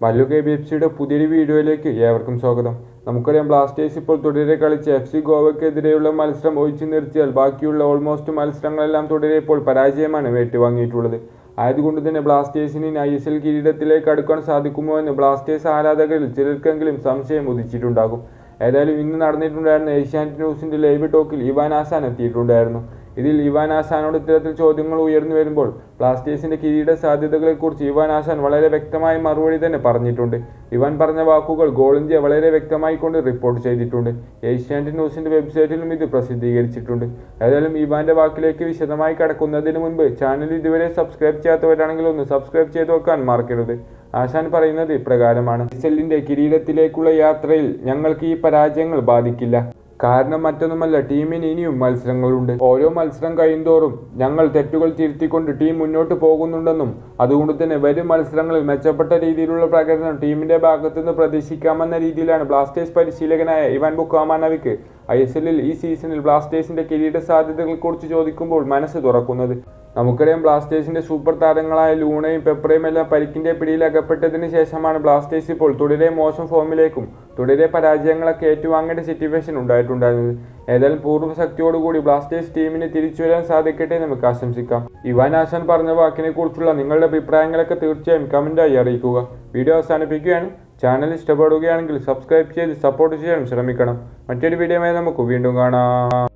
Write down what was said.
Mallu K B F സിയുടെ പുതിയൊരു വീഡിയോയിലേക്ക് ഏവർക്കും സ്വാഗതം. നമുക്കറിയാം ബ്ലാസ്റ്റേഴ്സ് ഇപ്പോൾ തുടരെ കളിച്ച് എഫ് സി ഗോവയ്ക്കെതിരെയുള്ള മത്സരം ഒഴിച്ചു നിർത്തിയാൽ ബാക്കിയുള്ള ഓൾമോസ്റ്റ് മത്സരങ്ങളെല്ലാം തുടരെ ഇപ്പോൾ പരാജയമാണ് ഏറ്റുവാങ്ങിയിട്ടുള്ളത്. ആയതുകൊണ്ട് തന്നെ ബ്ലാസ്റ്റേഴ്സിന് ഐ എസ് എൽ കിരീടത്തിലേക്ക് അടുക്കാൻ സാധിക്കുമോ എന്ന് ബ്ലാസ്റ്റേഴ്സ് ആരാധകരിൽ ചിലർക്കെങ്കിലും സംശയം ഉദിച്ചിട്ടുണ്ടാകും. ഏതായാലും ഇന്ന് നടന്നിട്ടുണ്ടായിരുന്ന ഏഷ്യാനെറ്റ് ന്യൂസിന്റെ ലൈവ് ടോക്കിൽ ഇവാൻ ആസാൻ എത്തിയിട്ടുണ്ടായിരുന്നു. ഇതിൽ ഇവാൻ ആസാനോട് ഇത്തരത്തിൽ ചോദ്യങ്ങൾ ഉയർന്നു വരുമ്പോൾ ബ്ലാസ്റ്റേഴ്സിന്റെ കിരീട സാധ്യതകളെക്കുറിച്ച് ഇവാൻ ആസാൻ വളരെ വ്യക്തമായ മറുപടി തന്നെ പറഞ്ഞിട്ടുണ്ട്. ഇവാൻ പറഞ്ഞ വാക്കുകൾ ഗോൾ ഇന്ത്യ വളരെ വ്യക്തമായി കൊണ്ട് റിപ്പോർട്ട് ചെയ്തിട്ടുണ്ട്. ഏഷ്യാനെറ്റ് ന്യൂസിന്റെ വെബ്സൈറ്റിലും ഇത് പ്രസിദ്ധീകരിച്ചിട്ടുണ്ട്. ഏതായാലും ഇവാന്റെ വാക്കിലേക്ക് വിശദമായി കടക്കുന്നതിന് മുൻപ് ചാനൽ ഇതുവരെ സബ്സ്ക്രൈബ് ചെയ്യാത്തവരാണെങ്കിൽ ഒന്ന് സബ്സ്ക്രൈബ് ചെയ്ത് വെക്കാൻ മറക്കരുത്. ആശാൻ പറയുന്നത് ഇപ്രകാരമാണ്. ഇസലിന്റെ കിരീടത്തിലേക്കുള്ള യാത്രയിൽ ഞങ്ങൾക്ക് ഈ പരാജയങ്ങൾ ബാധിക്കില്ല. കാരണം മറ്റൊന്നുമല്ല ടീമിന് ഇനിയും മത്സരങ്ങളുണ്ട്. ഓരോ മത്സരം കഴിയുന്തോറും ഞങ്ങൾ തെറ്റുകൾ തിരുത്തിക്കൊണ്ട് ടീം മുന്നോട്ട് പോകുന്നുണ്ടെന്നും അതുകൊണ്ട് തന്നെ വരും മത്സരങ്ങളിൽ മെച്ചപ്പെട്ട രീതിയിലുള്ള പ്രകടനം ടീമിന്റെ ഭാഗത്തുനിന്ന് പ്രതീക്ഷിക്കാമെന്ന രീതിയിലാണ് ബ്ലാസ്റ്റേഴ്സ് പരിശീലകനായ ഇവാൻ ബുക്കാമാനവിക്ക് ഐ എസ് എല്ലിൽ ഈ സീസണിൽ ബ്ലാസ്റ്റേഴ്സിന്റെ കിരീട സാധ്യതകളെക്കുറിച്ച് ചോദിക്കുമ്പോൾ മനസ്സ് തുറക്കുന്നത്. നമുക്കറിയാം ബ്ലാസ്റ്റേഴ്സിന്റെ സൂപ്പർ താരങ്ങളായ ലൂണയും പെപ്പറയും എല്ലാം പരിക്കിന്റെ പിടിയിൽ അകപ്പെട്ടതിന് ശേഷമാണ് ബ്ലാസ്റ്റേഴ്സ് ഇപ്പോൾ തുടരെ മോശം ഫോമിലേക്കും തുടരെ പരാജയങ്ങളൊക്കെ ഏറ്റുവാങ്ങേണ്ട സിറ്റുവേഷൻ ഉണ്ടായിട്ടുണ്ടായിരുന്നത്. ഏതായാലും പൂർവശക്തിയോടുകൂടി ബ്ലാസ്റ്റേഴ്സ് ടീമിന് തിരിച്ചു വരാൻ സാധിക്കട്ടെ നമുക്ക് ആശംസിക്കാം. ഇവാൻ ആശാൻ പറഞ്ഞ വാക്കിനെ കുറിച്ചുള്ള നിങ്ങളുടെ അഭിപ്രായങ്ങളൊക്കെ തീർച്ചയായും കമന്റായി അറിയിക്കുക. വീഡിയോ അവസാനിപ്പിക്കുകയാണ്. ചാനൽ ഇഷ്ടപ്പെടുകയാണെങ്കിൽ സബ്സ്ക്രൈബ് ചെയ്ത് സപ്പോർട്ട് ചെയ്യാൻ ശ്രമിക്കണം. മറ്റൊരു വീഡിയോയുമായി നമുക്ക് വീണ്ടും കാണാം.